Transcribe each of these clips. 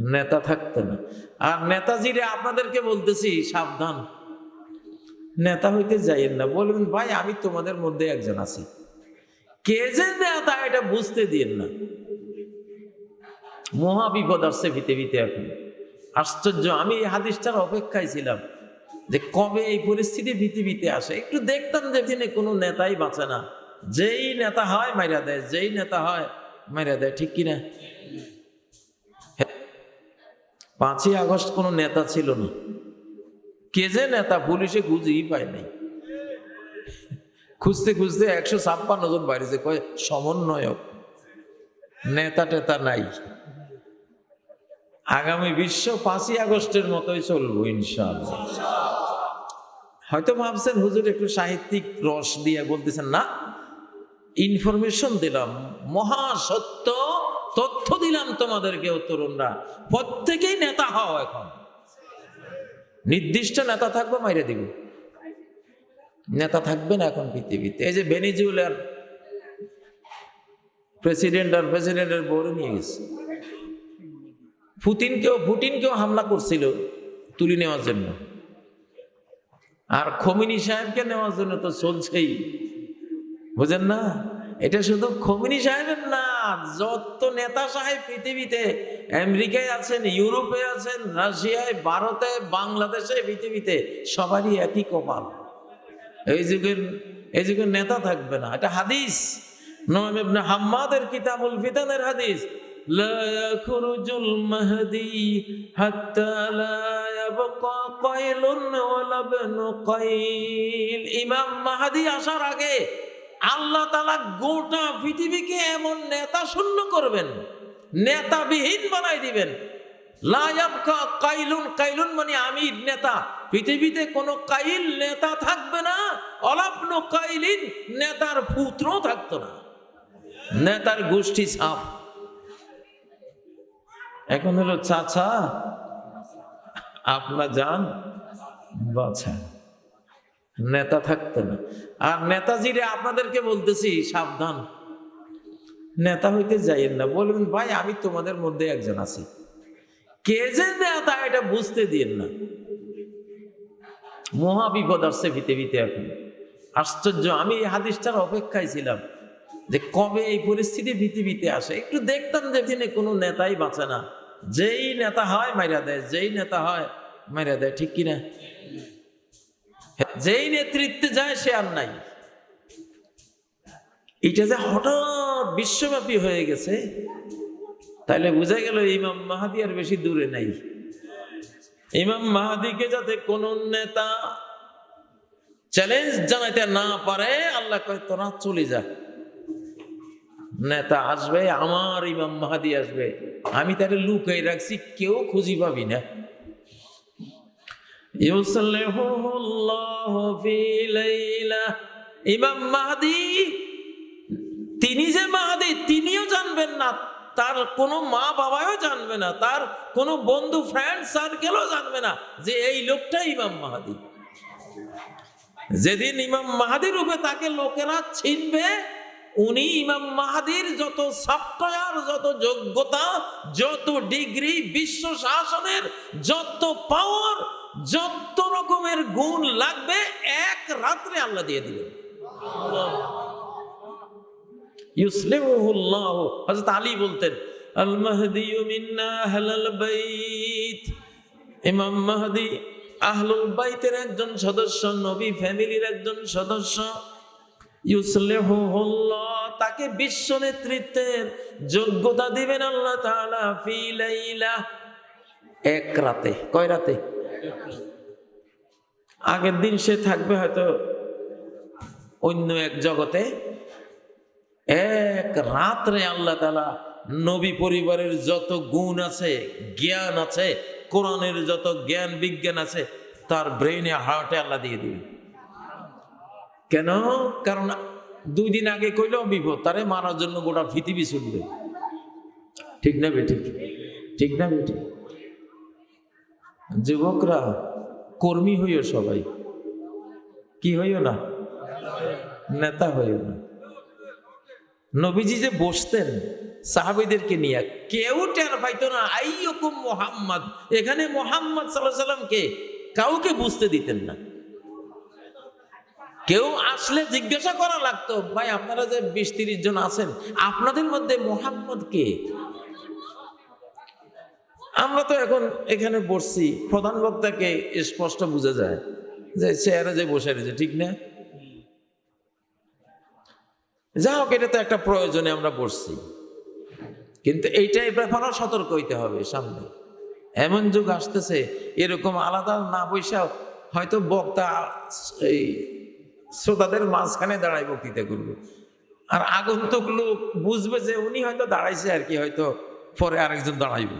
নেতা থাকতো না। আর নেতাজিরে আপনাদেরকে বলতেছি, সাবধান। নেতা হইতে যাইয়েন না। বলবেন, ভাই, আমি তোমাদের মধ্যে একজন আছি। কে যে নেতা, এটা বুঝতে দিয়েন না। মহা বিপদ আসছে পৃথিবীতে এখন। আশ্চর্য, আমি এই হাদিসটার অপেক্ষায় ছিলাম যে কবে এই পরিস্থিতি পৃথিবীতে আসে। একটু দেখতাম যে এখানে কোনো নেতাই বাঁচে না। যেই নেতা হয়, মাইরা দেয়। যেই নেতা হয়, মাইরা দেয়। ঠিক কিনা? পাঁচই আগস্ট কোনো নেতা ছিল না। কে যে নেতা পুলিশে খুঁজেই পায় নাই। খুঁজতে খুঁজতে একশো ছাপ্পান্ন জন বাইরেছে কয় সমন্বয়ক। নেতা টেতা নাই। আগামী বিশ্ব পাঁচই আগস্টের মতোই চলবো, ইনশাআল্লাহ। হয়তো ভাবছেন, হুজুর একটু সাহিত্যিক রস দিয়ে বলতেছেন, না ইনফরমেশন দিলাম মহা সত্য তথ্য দিলাম তোমাদেরকে তরুণরা। প্রত্যেকেই নেতা হও এখন। নির্দিষ্ট নেতা থাকবে, মাইরে দিব। নেতা থাকবে না এখন পৃথিবীতে। এই যে ভেনিজুয়েলার প্রেসিডেন্ট আর প্রেসিডেন্টের বউরে নিয়ে গেছে। পুতিনকেও পুটিনকেও হামলা করছিল তুলে নেওয়ার জন্য। আর খমিনী সাহেবকে নেওয়ার জন্য তো চলছেই। বুঝেন না? এটা শুধু খমিনী সাহেবের না যত নেতা সাহেব পৃথিবীতে আমেরিকায় আছেন ইউরোপে আছেন রাশিয়ায় ভারতে বাংলাদেশে পৃথিবীতে সবারই একই কপাল এই যুগের এই যুগের নেতা থাকবে না এটা হাদিস নয় ইবনে হাম্মাদের কিতাবুল ফিতানের হাদিস لا يخرج المهدي حتى لا يبقى قيل ولا ابن قيل ইমাম মাহাদি আসার আগে আল্লাহ তালা গোটা পৃথিবীকে এমন নেতা শূন্য করবেন, নেতাবিহীন বানাই দিবেন। লায়াবকা কাইলুন কাইলুন মানে আমির নেতা। পৃথিবীতে কোনো কাইল নেতা থাকবে না, অলাপন কাইলিন নেতার পুত্র থাকতো না। নেতার গোষ্ঠী ছাপ। এখন হলো চাচা, আপনার যান বাছা। নেতা থাকতো না। আর নেতাজিরে আপনাদেরকে বলতেছি, সাবধান। নেতা হইতে যাইয়েন না। বলবেন, ভাই, আমি তোমাদের মধ্যে একজন আছি। কে যে নেতা এটা বুঝতে দিয়েন না। মহা বিপদ আসছে পৃথিবীতে এখন। আশ্চর্য, আমি এই হাদিসটার অপেক্ষায় ছিলাম যে কবে এই পরিস্থিতি পৃথিবীতে আসে। একটু দেখতাম যে এখানে কোনো নেতাই বাঁচে না। যেই নেতা হয়, মাইরা দেয়। যেই নেতা হয়, মাইরা দেয়। ঠিক কিনা? যেই নেতৃত্বে যায়, সে আর নাই। এটা যে হঠাৎ বিশ্বব্যাপী হয়ে গেছে তাহলে বোঝা গেল ইমাম মাহাদি আর বেশি দূরে নাই। ইমাম মাহাদিকে যাতে কোন নেতা চ্যালেঞ্জ জানাইতে না পারে, আল্লাহ কয়, তোরা চলে যা। নেতা আসবে, আমার ইমাম মাহাদি আসবে। আমি তারে লুকাই রাখছি, কেউ খুঁজি পাবি না। ইমাম মাহাদি, তিনি যে মাহাদি, তিনিও জানবেন না। তার কোনো মা বাবাও জানবে না। তার কোনো বন্ধু ফ্রেন্ড সার্কেলও জানবে না যে এই লোকটা ইমাম মাহাদি। যেদিন ইমাম মাহাদি রূপে তাকে লোকেরা চিনবে, উনি ইমাম মাহাদির যত সফটওয়্যার যত যোগ্যতা, যত ডিগ্রি বিশ্ব শাসনের যত পাওয়ার যত রকমের গুণ লাগবে, এক রাত্রে আল্লাহ দিয়ে দিবেন। বলতেন ইমাম মাহদি একজন সদস্য, নবী ফ্যামিলির একজন সদস্য। ইউসলিহুল্লাহ তাকে বিশ্ব নেতৃত্বের যোগ্যতা দিবেন আল্লাহ এক রাতে। কয় রাতে? আগের দিন সে থাকবে হয়তো অন্য এক জগতে। এক রাত্রে আল্লাহ তালা নবী পরিবারের যত গুণ আছে, জ্ঞান আছে, কোরআনের যত জ্ঞান, বিজ্ঞান আছে, তার ব্রেইনে, হার্টে আল্লাহ দিয়ে দিবে। কেন? কারণ দুই দিন আগে কইলেও বিপদ, তারে মারার জন্য গোটা পৃথিবী ছুটবে। ঠিক না বেঠিক ঠিক? না বেঠিক যুবকরা কর্মী হইও সবাই। কি হইও না? নেতা হইও না। নবীজি যে বসতেন সাহাবিদেরকে নিয়ে, কেউ টের পাইতো না, আইয়কুম মোহাম্মদ। এখানে মোহাম্মদ সাল্লাহ সাল্লামকে কাউকে বুঝতে দিতেন না। কেউ আসলে জিজ্ঞাসা করা লাগতো, ভাই, আপনারা যে বিশ জন আছেন, আপনাদের মধ্যে মোহাম্মদ কে? আমরা তো এখন এখানে বসছি প্রধান বক্তাকে স্পষ্ট বোঝা যায় যে চেয়ারে যে বসে রয়েছে, ঠিক না? যা হোক, এটা তো একটা প্রয়োজনে আমরা বসছি কিন্তু এইটাই ব্যাপারও সতর্ক হইতে হবে সামনে। এমন যুগ আসতেছে, এরকম আলাদা না বৈশা হয়তো বক্তা এই শ্রোতাদের মাঝখানে দাঁড়ায় বক্তৃতা করবে। আর আগন্তুক লোক বুঝবে যে উনি হয়তো দাঁড়াইছে আর কি, হয়তো পরে আরেকজন দাঁড়াইবে।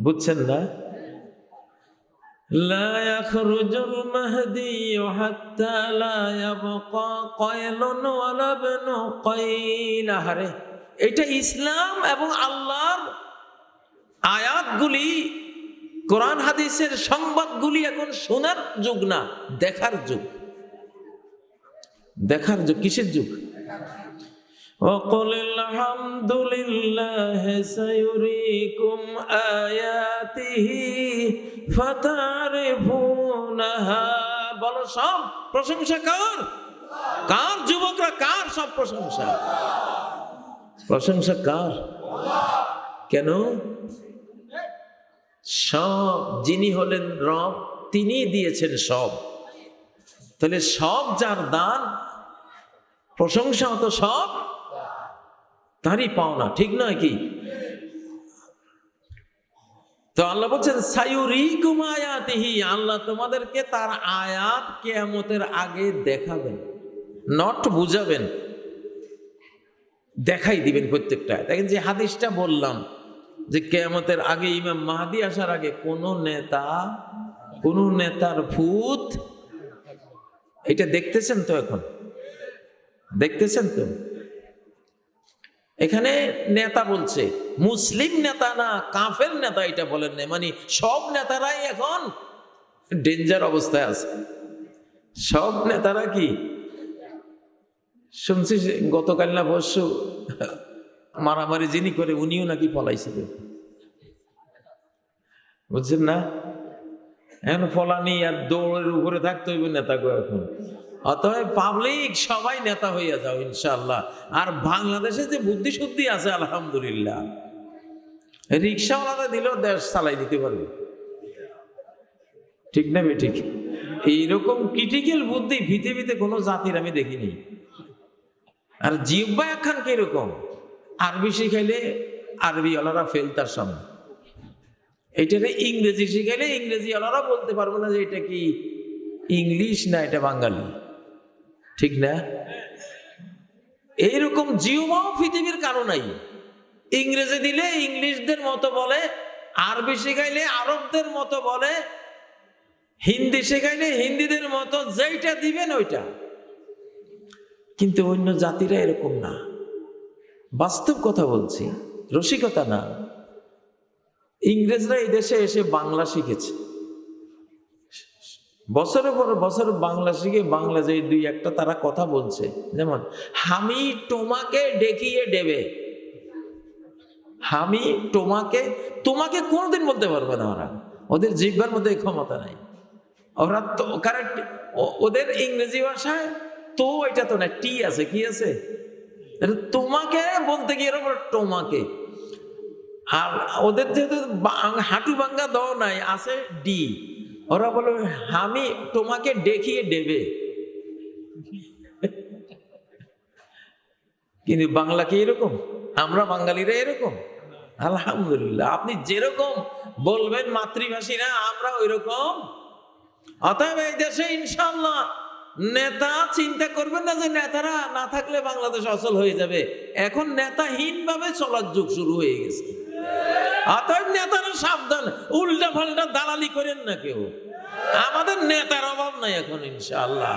বুঝছেন না لا يخرج المهدي حتى لا يبقى قيل ولا ابن قيل হারে এটা ইসলাম এবং আল্লাহর আয়াতগুলি কোরআন হাদিসের সংবাদগুলি এখন শোনার যুগ না দেখার যুগ দেখার যুগ কিসের যুগ وقل الحمد لله سيريكم آياته فتعرفونها বলো সব প্রশংসা কার কার যুবকরা কার সব প্রশংসা প্রশংসা কার কেন সব যিনি হলেন রব তিনি দিয়েছেন সব তাহলে সব যার দান প্রশংসা তো সব তারই পাওনা, ঠিক নয় কি? তো আল্লাহ বলছেন, সায়ুরিকুম আয়াতিহি আল্লাহ তোমাদেরকে তার আয়াত কেয়ামতের আগে দেখাবেন নট বুঝাবেন, দেখাই দিবেন প্রত্যেকটা দেখেন যে হাদিসটা বললাম যে কেয়ামতের আগে ইমাম মাহাদি আসার আগে কোন নেতা, কোন নেতার ভূত, এটা দেখতেছেন তো এখন? দেখতেছেন তো? এখানে নেতা বলছে, মুসলিম নেতা না, কাফের নেতা এটা বলেন না মানে সব নেতারাই এখন ডেঞ্জার অবস্থায় আছে। সব নেতারা কি? শুনছি যে গতকাল না পরশু মারামারি যিনি করে উনিও নাকি পলাইছিলেন বুঝছেন না? এখন ফলানি আর দৌড়ের উপরে থাকতে হইবে নেতা এখন। অতএব পাবলিক সবাই নেতা হইয়া যাও ইনশাল্লাহ আর বাংলাদেশে যে বুদ্ধি শুদ্ধি আছে, আলহামদুলিল্লাহ। রিক্সাওয়ালাটা দিলেও দেশ চালাই দিতে পারবে। ঠিক না বে, ঠিক? এইরকম ক্রিটিক্যাল বুদ্ধি পৃথিবীতে কোনো জাতির আমি দেখিনি। আর জিব্বা একখান কীরকম? আরবি শিখাইলে আরবিওয়ালারা ফেল তার সামনে। এইটারে ইংরেজি শিখাইলে ইংরেজিওয়ালারা বলতে পারব না যে এটা কি ইংলিশ না এটা বাঙালি। ঠিক না? এইরকম জিওমাও পৃথিবীর কারও নাই। ইংরেজি দিলে ইংলিশদের মতো বলে, আরবি শেখাইলে আরবদের মতো বলে, হিন্দি শেখাইলে হিন্দিদের মতো, যেইটা দিবেন ওইটা। কিন্তু অন্য জাতিরা এরকম না। বাস্তব কথা বলছি, রসিকতা না। ইংরেজরা এই দেশে এসে বাংলা শিখেছে। বছরের পর বছর বাংলা শিখে বাংলা যে দুই একটা তারা কথা বলছে, যেমন আমি তোমাকে ডেকিয়ে দেবে। আমি তোমাকে তোমাকে কোনোদিন বলতে পারবে না ওরা। ওদের জিহ্বার মধ্যে ক্ষমতা নাই। ওরা তো কারেক্ট ওদের ইংরেজি ভাষায় তো এটা তো না, টি আছে, কি আছে? তোমাকে বলতে গিয়ে এরকম তোমাকে। আর ওদের যেহেতু হাঁটু ভাঙ্গা দ নাই, আছে ডি। ওরা বলবে আমি তোমাকে দেখিয়ে দেবে। কিন্তু বাংলা কি এরকম? আমরা বাঙালিরা এরকম? আলহামদুলিল্লাহ, আপনি যেরকম বলবেন মাতৃভাষীরা, আমরা ওই রকম অতএব এই দেশে ইনশাল্লাহ নেতা চিন্তা করবেন না যে নেতারা না থাকলে বাংলাদেশ অচল হয়ে যাবে। এখন নেতাহীন ভাবে চলার যুগ শুরু হয়ে গেছে। অতএব নেতারা সাবধান উল্টা পাল্টা দালালি করেন না কেউ। আমাদের নেতার অভাব নাই এখন, ইনশাআল্লাহ।